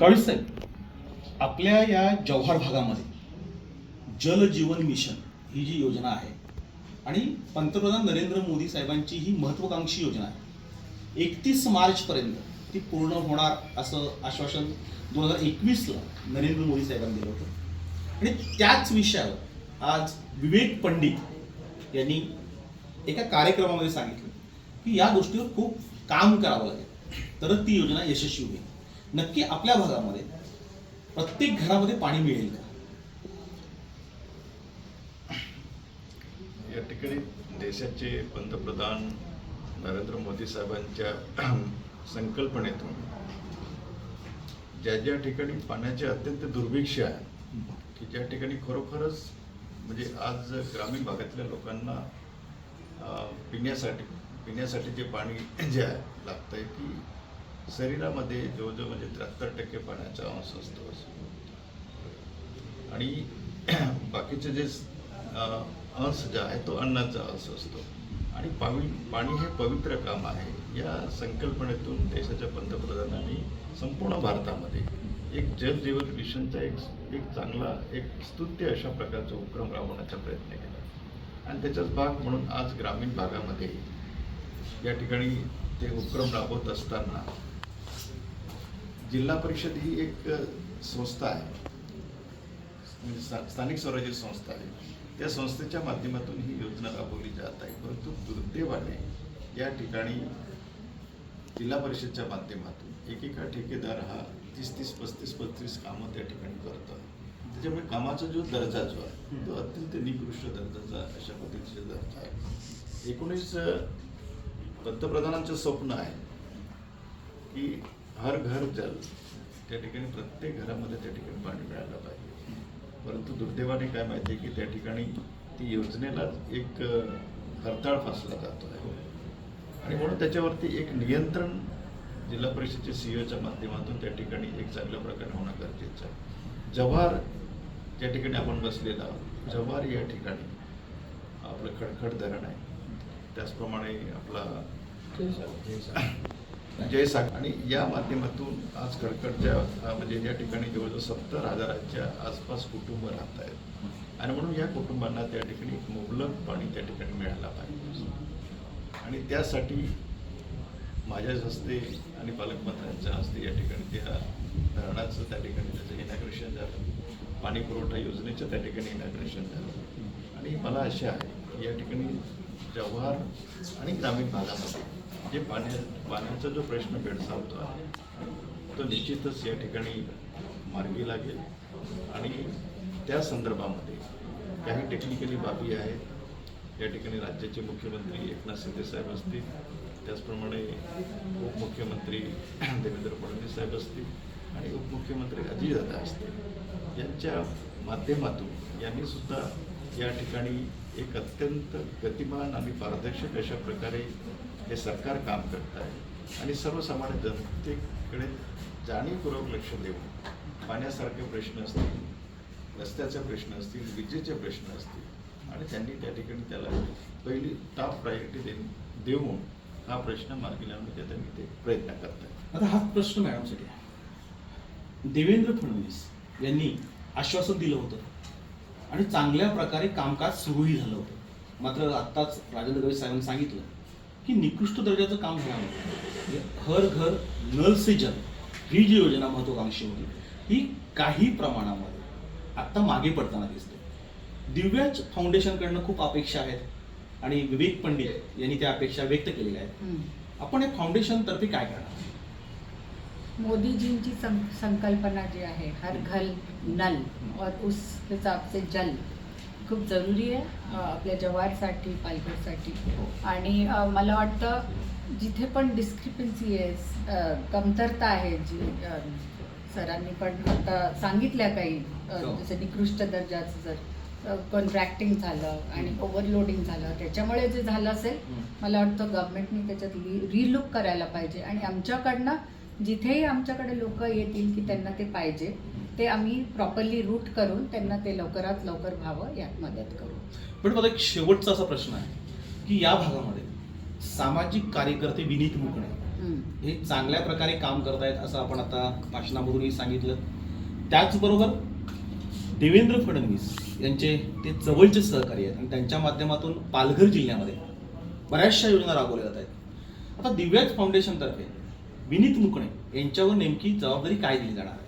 गावीस साहेब आपल्या या जव्हार भागामध्ये जल जीवन मिशन ही जी योजना आहे आणि पंतप्रधान नरेंद्र मोदी साहेबांची ही महत्वाकांक्षी योजना आहे एकतीस मार्चपर्यंत ती पूर्ण होणार असं आश्वासन दोन हजार एकवीसला नरेंद्र मोदी साहेबांनी दिलं होतं. आणि त्याच विषयावर आज विवेक पंडित यांनी एका कार्यक्रमामध्ये सांगितलं की या गोष्टीवर खूप काम करावं लागेल. तरच ती योजना यशस्वी होईल. नक्की आपल्या भागामध्ये प्रत्येक घरामध्ये पाणी मिळेल का? या ठिकाणी देशाचे पंतप्रधान नरेंद्र मोदी साहेबांच्या संकल्पनेतून ज्या ज्या ठिकाणी पाण्याचे अत्यंत दुर्भिक्ष आहे की ज्या ठिकाणी खरोखरच म्हणजे आज ग्रामीण भागातल्या लोकांना पिण्यासाठी पिण्यासाठी जे पाणी जे आहे लागतंय की शरीरामध्ये जवळजवळ म्हणजे त्र्याहत्तर टक्के पाण्याचा अंश असतो आणि बाकीचे जे अंश जे आहे तो अन्नाचा अंश असतो. आणि पावी पाणी हे पवित्र काम आहे. या संकल्पनेतून देशाच्या पंतप्रधानांनी संपूर्ण भारतामध्ये एक जल जीवन मिशनचा एक एक चांगला एक स्तुत्य अशा प्रकारचा उपक्रम राबवण्याचा प्रयत्न केला. आणि त्याचाच भाग म्हणून आज ग्रामीण भागामध्ये या ठिकाणी ते उपक्रम राबवत असताना जिल्हा परिषद ही एक संस्था आहे. म्हणजे स्था- स्थानिक स्वराज्य संस्था आहे. त्या संस्थेच्या माध्यमातून ही योजना राबवली जात आहे. परंतु दुर्दैवाने या ठिकाणी जिल्हा परिषदच्या माध्यमातून एकेका ठेकेदार हा तीस तीस पस्तीस पस्तीस कामं त्या ठिकाणी करतो त्याच्यामुळे कामाचा जो दर्जा जो आहे तो अत्यंत निकृष्ट दर्जाचा अशा पद्धतीचा दर्जा आहे. एकोणीस पंतप्रधानांचं स्वप्न आहे की हर घर जल त्या ठिकाणी प्रत्येक घरामध्ये त्या ठिकाणी पाणी मिळालं पाहिजे. परंतु दुर्दैवाने काय माहिती आहे की त्या ठिकाणी ती योजनेलाच एक हरताळ फासला जातो आहे. आणि म्हणून त्याच्यावरती एक नियंत्रण जिल्हा परिषदेच्या सीईओच्या माध्यमातून त्या ठिकाणी एक चांगल्या प्रकारे होणं गरजेचं आहे. जव्हार ज्या ठिकाणी आपण बसलेला आहोत जव्हार या ठिकाणी आपलं खडखड धरण आहे. त्याचप्रमाणे आपला जयसाग आणि या माध्यमातून आज खडकडच्या म्हणजे या ठिकाणी जवळजवळ सत्तर हजाराच्या आसपास कुटुंब राहत आहेत आणि म्हणून या कुटुंबांना त्या ठिकाणी एक मुबलक पाणी त्या ठिकाणी मिळायला पाहिजे. आणि त्यासाठी माझ्याच हस्ते आणि पालकमंत्र्यांच्या हस्ते या ठिकाणी त्या धरणाचं त्या ठिकाणी त्याचं इनॅग्रेशन झालं. पाणी पुरवठा योजनेचं त्या ठिकाणी इनॅग्रेशन झालं. आणि मला आशा आहे या ठिकाणी जव्हार आणि ग्रामीण भागामध्ये. जे पाण्या पाण्याचा जो प्रश्न भेडसावतो आहे तो निश्चितच या ठिकाणी मार्गी लागेल. आणि त्या संदर्भामध्ये काही टेक्निकली बाबी आहेत. या ठिकाणी राज्याचे मुख्यमंत्री एकनाथ शिंदे साहेब असतील. त्याचप्रमाणे उपमुख्यमंत्री देवेंद्र फडणवीस साहेब असतील आणि उपमुख्यमंत्री अजितदादा असतील. यांच्या माध्यमातून यांनी सुद्धा या ठिकाणी एक अत्यंत गतिमान आणि पारदर्शक अशा प्रकारे हे सरकार काम करत आहे. आणि सर्वसामान्य जनतेकडे जाणीवपूर्वक लक्ष देऊन पाण्यासारखे प्रश्न असतील रस्त्याचे प्रश्न असतील विजेचे प्रश्न असतील आणि त्यांनी त्या ठिकाणी त्याला पहिली टॉप प्रायोरिटी दे देऊन हा प्रश्न मार्गी लावण्याचा त्यांनी ते प्रयत्न करत आहेत. आता हा प्रश्न मॅडमसाठी देवेंद्र फडणवीस यांनी आश्वासन दिलं होतं. आणि चांगल्या प्रकारे कामकाज सुरूही झालं होतं. मात्र आत्ताच राजेंद्र गवई साहेबांनी सांगितलं की निकृष्ट दर्जाचं काम झाल्यामुळे म्हणजे हर घर नल से जल ही जी योजना महत्वाकांक्षी होती ही काही प्रमाणामध्ये आत्ता मागे पडताना दिसते. दिव्याच फाउंडेशनकडनं खूप अपेक्षा आहेत आणि विवेक पंडित यांनी त्या अपेक्षा व्यक्त केलेल्या आहेत. आपण या फाउंडेशन तर्फे काय करणार? मोदीजींची सं- संकल्पना जी आहे हर घर नल और उस हिसाब से जल खूप जरुरी आहे आपल्या जवारसाठी पालघरसाठी. आणि मला वाटतं जिथे पण डिस्क्रिपन्सी आहे कमतरता आहे जी सरांनी पण आता सांगितल्या काही हो. जसं निकृष्ट दर्जाचं जर कॉन्ट्रॅक्टिंग झालं आणि ओव्हरलोडिंग झालं त्याच्यामुळे जे झालं असेल मला वाटतं गव्हर्नमेंटनी त्याच्यात रिलुक करायला पाहिजे. आणि आमच्याकडनं जिथेही आमच्याकडे लोक येतील की त्यांना ते पाहिजे ते आम्ही प्रॉपरली रूट करून त्यांना ते लवकरात लवकर व्हावं यात मदत करू. पण मला एक शेवटचा असा प्रश्न आहे की या भागामध्ये सामाजिक कार्यकर्ते विनीत मुकणे. हे चांगल्या प्रकारे काम करतायत असं आपण आता भाषणामधूनही सांगितलं. त्याचबरोबर देवेंद्र फडणवीस यांचे ते जवळचे सहकारी आहेत आणि त्यांच्या माध्यमातून पालघर जिल्ह्यामध्ये बऱ्याचशा योजना राबवल्या जात आहेत. आता दिव्याच फाउंडेशनतर्फे विनीत मुकणे यांच्यावर नेमकी जबाबदारी काय दिली जाणार आहे?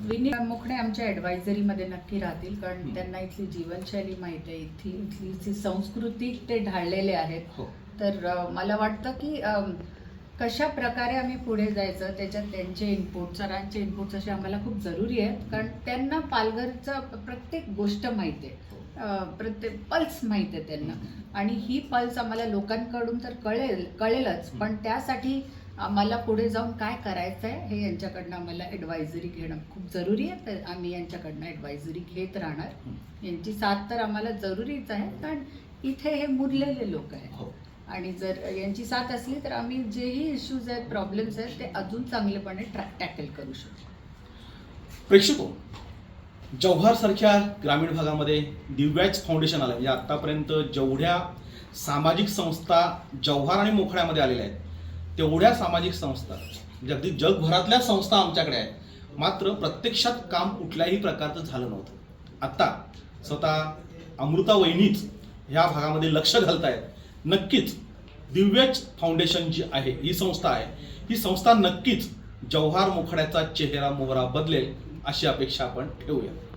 विनीत मुखणे आमच्या ॲडवायझरीमध्ये नक्की राहतील कारण हं. त्यांना इथली जीवनशैली माहीत आहे इथली इथली इथली संस्कृती ते ढाळलेले आहेत. हो. तर मला वाटतं की कशा प्रकारे आम्ही पुढे जायचं त्याच्यात त्यांचे इनपुट सरांचे इनपुट्स असे आम्हाला खूप जरुरी आहेत कारण त्यांना पालघरचं प्रत्येक गोष्ट माहीत आहे. अ, प्रत्येक पल्स माहीत आहे त्यांना. आणि ही पल्स आम्हाला लोकांकडून तर कळेल कळेलच. पण त्यासाठी आम्हाला पुढे जाऊन काय करायचं आहे हे यांच्याकडनं आम्हाला ॲडवायझरी घेणं खूप जरुरी आहे. तर आम्ही यांच्याकडनं ॲडवायझरी घेत राहणार. यांची साथ तर आम्हाला जरुरीच आहे कारण इथे हे मुरलेले लोक आहेत. हो. आणि जर यांची साथ असली तर आम्ही जेही इश्यूज आहेत प्रॉब्लेम्स आहेत ते अजून चांगलेपणे ट्रॅ टॅकल करू शकतो. प्रेक्षको जव्हारसारख्या ग्रामीण भागामध्ये दिव्याच फाउंडेशन आलं म्हणजे आत्तापर्यंत जेवढ्या सामाजिक संस्था जव्हार आणि मोखड्यामध्ये आलेल्या आहेत तेवढ्या सामाजिक संस्था म्हणजे अगदी जगभरातल्या संस्था आमच्याकडे आहेत मात्र प्रत्यक्षात काम कुठल्याही प्रकारचं झालं नव्हतं. आत्ता स्वतः अमृता वहिनीच ह्या भागामध्ये लक्ष घालतायत. नक्कीच दिव्यच फाउंडेशन जी आहे ही संस्था आहे ही संस्था नक्कीच जव्हार मोखड्याचा चेहरा मोहरा बदलेल. अशी अपेक्षा आपण ठेवूया.